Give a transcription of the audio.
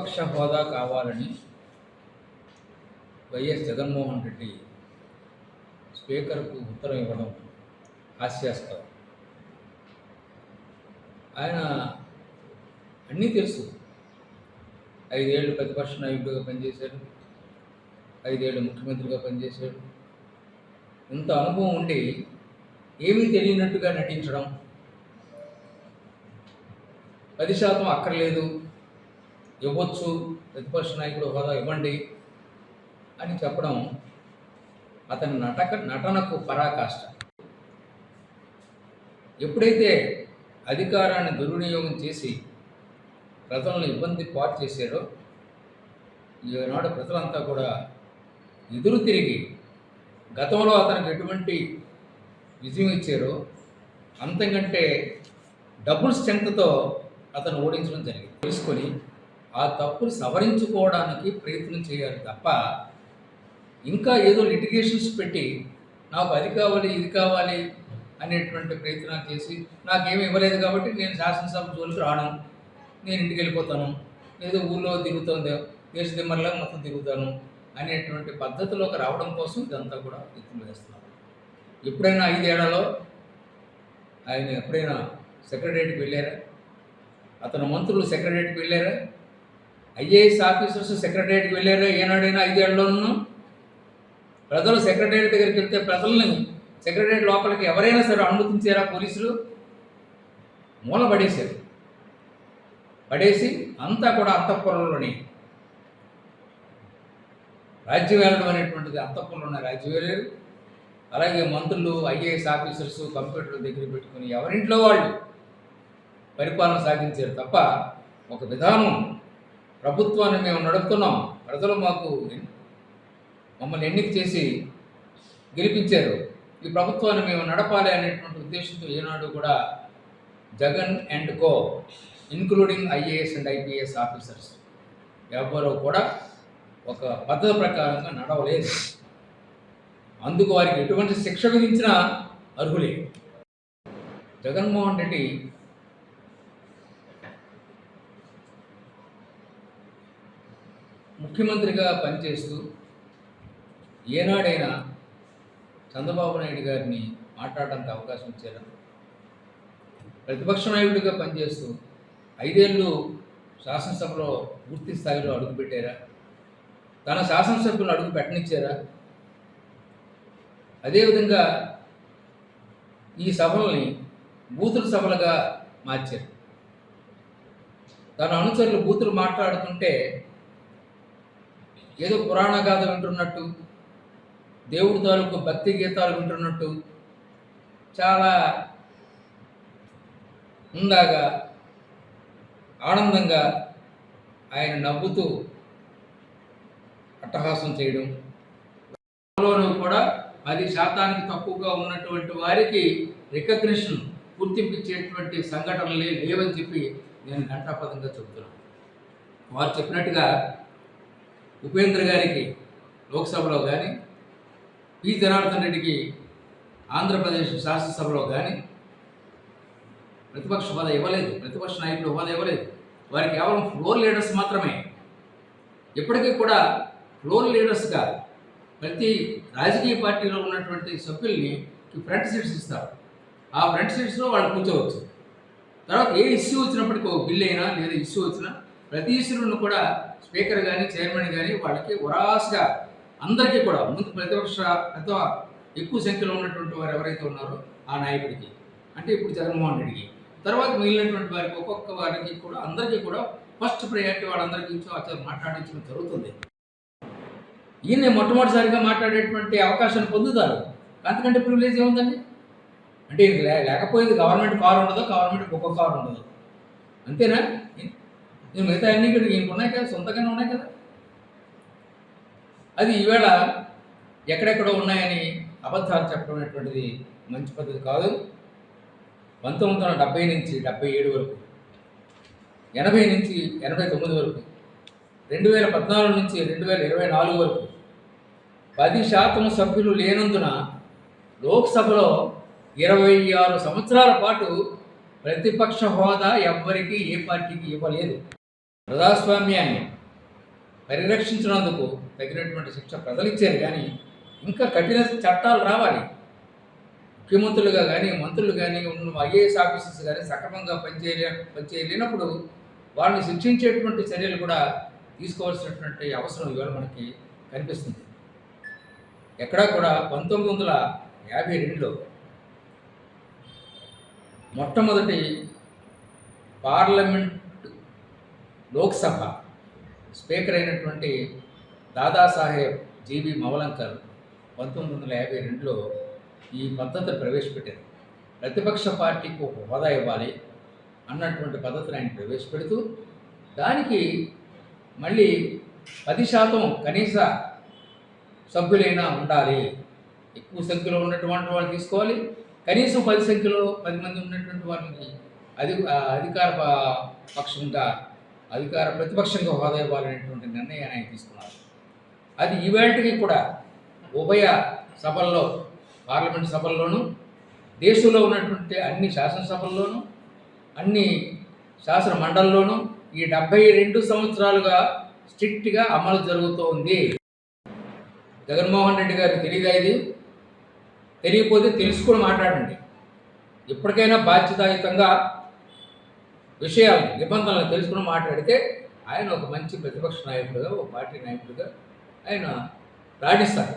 ప్రతిపక్ష హోదా కావాలని వైఎస్ జగన్మోహన్ రెడ్డి స్పీకర్కు ఉత్తరం ఇవ్వడం హాస్యాస్పదం. ఆయన అన్నీ తెలుసు. ఐదేళ్ళు ప్రతిపక్ష నాయకుడిగా పనిచేశాడు. ఐదేళ్ళు ముఖ్యమంత్రిగా పనిచేశాడు. ఇంత అనుభవం ఉండి ఏమీ తెలియనట్టుగా నటించడం. పది శాతం అక్కర్లేదు. ఇవ్వచ్చు ప్రతిపక్ష నాయకుడు హోదా ఇవ్వండి అని చెప్పడం అతని నటక నటనకు పరాకాష్ట. ఎప్పుడైతే అధికారాన్ని దుర్వినియోగం చేసి ప్రజలను ఇబ్బంది పాటు చేశారో ఈనాడు ప్రజలంతా కూడా ఎదురు తిరిగి గతంలో అతనికి ఎటువంటి విజయం ఇచ్చారో అంతకంటే డబుల్ స్ట్రెంగ్త్తో అతను ఓడించడం జరిగింది. తెలుసుకొని ఆ తప్పుని సవరించుకోవడానికి ప్రయత్నం చేయాలి తప్ప ఇంకా ఏదో లిటిగేషన్స్ పెట్టి నాకు అది కావాలి ఇది కావాలి అనేటువంటి ప్రయత్నాలు చేసి నాకేమి ఇవ్వలేదు కాబట్టి నేను శాసనసభ జోలికి రాను. నేను ఇంటికి వెళ్ళిపోతాను. ఏదో ఊళ్ళో తిరుగుతాను దేశ దిమ్మర్లా మొత్తం తిరుగుతాను అనేటువంటి పద్ధతిలోకి రావడం కోసం ఇదంతా కూడా ప్రయత్నం చేస్తున్నాను. ఎప్పుడైనా ఐదేళ్ళలో ఆయన ఎప్పుడైనా సెక్రటరీకి వెళ్ళారా? అతను మంత్రులు సెక్రటరీకి వెళ్ళారా? ఐఏఎస్ ఆఫీసర్స్ సెక్రటరియట్కి వెళ్ళారా ఏనాడైనా ఐదేళ్ళలోనూ ప్రజలు సెక్రటరియట్ దగ్గరికి వెళ్తే ప్రజల్ని సెక్రటరియట్ లోపలికి ఎవరైనా సరే అనుమతించారా పోలీసులు మూల పడేశారు పడేసి అంతా కూడా అంతఃపురంలోని. రాజ్య అనేటువంటిది అంతఃపురంలో ఉన్న వెళ్ళారు అలాగే మంత్రులు ఐఏఎస్ ఆఫీసర్స్ కంప్యూటర్లు దగ్గర పెట్టుకుని ఎవరింట్లో వాళ్ళు పరిపాలన సాగించారు తప్ప ఒక విధానం ప్రభుత్వాన్ని మేము నడుపుతున్నాం. ప్రజలు మాకు మమ్మల్ని ఎన్నిక చేసి గెలిపించారు. ఈ ప్రభుత్వాన్ని మేము నడపాలి అనేటువంటి ఉద్దేశంతో ఈనాడు కూడా Jagan and co including IAS and IPS officers ఎవరో కూడా ఒక పద్ధతి ప్రకారంగా నడవలేదు. అందుకు వారికి ఎటువంటి శిక్ష విధించినా అర్హులే. జగన్మోహన్ రెడ్డి ముఖ్యమంత్రిగా పనిచేస్తూ ఏనాడైనా చంద్రబాబు నాయుడు గారిని మాట్లాడడానికి అవకాశం ఇచ్చారా? ప్రతిపక్ష నాయకుడిగా పనిచేస్తూ ఐదేళ్ళు శాసనసభలో పూర్తి స్థాయిలో అడుగుపెట్టారా తన శాసనసభ్యులు అడుగు పెట్టనిచ్చారా? అదేవిధంగా ఈ సభల్ని బూతుల సభలుగా మార్చారు. తన అనుచరులు బూతులు మాట్లాడుతుంటే ఏదో పురాణ గాథ వింటున్నట్టు దేవుడి తాలూకు భక్తి గీతాలు వింటున్నట్టు చాలా ఉందాగా ఆనందంగా ఆయన నవ్వుతూ అట్టహాసం చేయడం. లోనూ కూడా పది శాతానికి తక్కువగా ఉన్నటువంటి వారికి రికగ్నిషన్ గుర్తింపించేటువంటి సంఘటనలే లేవని చెప్పి నేను ఘంటాపదంగా చెబుతున్నాను. వారు చెప్పినట్టుగా ఉపేంద్ర గారికి లోక్సభలో కానీ పి. జనార్దన్ రెడ్డికి ఆంధ్రప్రదేశ్ శాసనసభలో కానీ ప్రతిపక్ష హోదా ఇవ్వలేదు. ప్రతిపక్ష నాయకులు హోదా ఇవ్వలేదు. వారి కేవలం ఫ్లోర్ లీడర్స్ మాత్రమే. ఇప్పటికీ కూడా ఫ్లోర్ లీడర్స్గా ప్రతి రాజకీయ పార్టీలో ఉన్నటువంటి సభ్యుల్ని ఫ్రంట్ సీట్స్ ఇస్తారు. ఆ ఫ్రంట్ సీట్స్లో వాళ్ళు కూర్చోవచ్చు. తర్వాత ఏ ఇష్యూ వచ్చినప్పటికీ ఒక బిల్ అయినా లేదా ఇష్యూ వచ్చినా ప్రతి ఇష్యూలను కూడా స్పీకర్ కానీ చైర్మన్ కానీ వాళ్ళకి వరాసుగా అందరికీ కూడా ముందు ప్రతిపక్ష పెద్ద ఎక్కువ సంఖ్యలో ఉన్నటువంటి వారు ఎవరైతే ఉన్నారో ఆ నాయకుడికి అంటే ఇప్పుడు జగన్మోహన్ రెడ్డికి. తర్వాత మిగిలినటువంటి వారికి ఒక్కొక్క వారికి కూడా అందరికీ కూడా ఫస్ట్ ప్రయారిటీ వాళ్ళందరికీ ఇచ్చి మాట్లాడించడం జరుగుతుంది. ఈయన మొట్టమొదటిసారిగా మాట్లాడేటువంటి అవకాశాన్ని పొందుతారు. అంతకంటే ప్రివిలేజ్ ఏముందండి? అంటే లేకపోయింది గవర్నమెంట్ కారు ఉండదు గవర్నమెంట్ ఒక్కొక్క కారు ఉండదు. అంతేనా? నేను మిగతా అన్నీ ఇక్కడ ఈయనకు ఉన్నాయి కదా సొంతంగానే ఉన్నాయి కదా. అది ఈవేళ ఎక్కడెక్కడో ఉన్నాయని అబద్ధాలు చెప్పడం అనేటువంటిది మంచి పద్ధతి కాదు. పంతొమ్మిది వందల డెబ్బై నుంచి డెబ్బై ఏడు వరకు ఎనభై నుంచి ఎనభై తొమ్మిది వరకు రెండు వేల పద్నాలుగు నుంచి రెండు వేల ఇరవై నాలుగు వరకు పది శాతం సభ్యులు లేనందున లోక్సభలో ఇరవై ఆరు సంవత్సరాల పాటు ప్రతిపక్ష హోదా ఎవ్వరికీ ఏ పార్టీకి ఇవ్వలేదు. ప్రజాస్వామ్యాన్ని పరిరక్షించినందుకు తగినటువంటి శిక్ష ప్రజలు ఇచ్చారు కానీ ఇంకా కఠిన చట్టాలు రావాలి. ముఖ్యమంత్రులుగా కానీ మంత్రులు కానీ ఉన్న ఐఏఎస్ ఆఫీసర్స్ కానీ సక్రమంగా పనిచేయలే పనిచేయలేనప్పుడు వాళ్ళని శిక్షించేటువంటి చర్యలు కూడా తీసుకోవాల్సినటువంటి అవసరం ఇవాళ మనకి కనిపిస్తుంది. ఎక్కడా కూడా పంతొమ్మిది వందల యాభై రెండులో మొట్టమొదటి పార్లమెంట్ లోక్సభ స్పీకర్ అయినటువంటి దాదాసాహెబ్ జీవి మవలంకర్ పంతొమ్మిది వందల యాభై రెండులో ఈ పద్ధతి ప్రవేశపెట్టారు. ప్రతిపక్ష పార్టీకి ఒక హోదా ఇవ్వాలి అన్నటువంటి పద్ధతిని ఆయన ప్రవేశపెడుతూ దానికి మళ్ళీ పది శాతం కనీస సభ్యులైనా ఉండాలి. ఎక్కువ సంఖ్యలో ఉన్నటువంటి వాళ్ళు తీసుకోవాలి. కనీసం పది సంఖ్యలో పది మంది ఉన్నటువంటి వాళ్ళని అధి అధికార పక్షంగా అధికార ప్రతిపక్షంగా హోదా ఇవ్వాలనేటువంటి నిర్ణయాన్ని ఆయన తీసుకున్నారు. అది ఈవేళకి కూడా ఉభయ సభల్లో పార్లమెంట్ సభల్లోనూ దేశంలో ఉన్నటువంటి అన్ని శాసనసభల్లోనూ అన్ని శాసన మండలిలోనూ ఈ డెబ్బై రెండు సంవత్సరాలుగా స్ట్రిక్ట్గా అమలు జరుగుతూ ఉంది. జగన్మోహన్ రెడ్డి గారికి తెలియదా ఇది? తెలియకపోతే తెలుసుకొని మాట్లాడండి. ఇప్పటికైనా బాధ్యతాయుతంగా విషయాలు నిబంధనలు తెలుసుకుని మాట్లాడితే ఆయన ఒక మంచి ప్రతిపక్ష నాయకుడుగా ఒక పార్టీ నాయకుడిగా ఆయన రాణిస్తారు.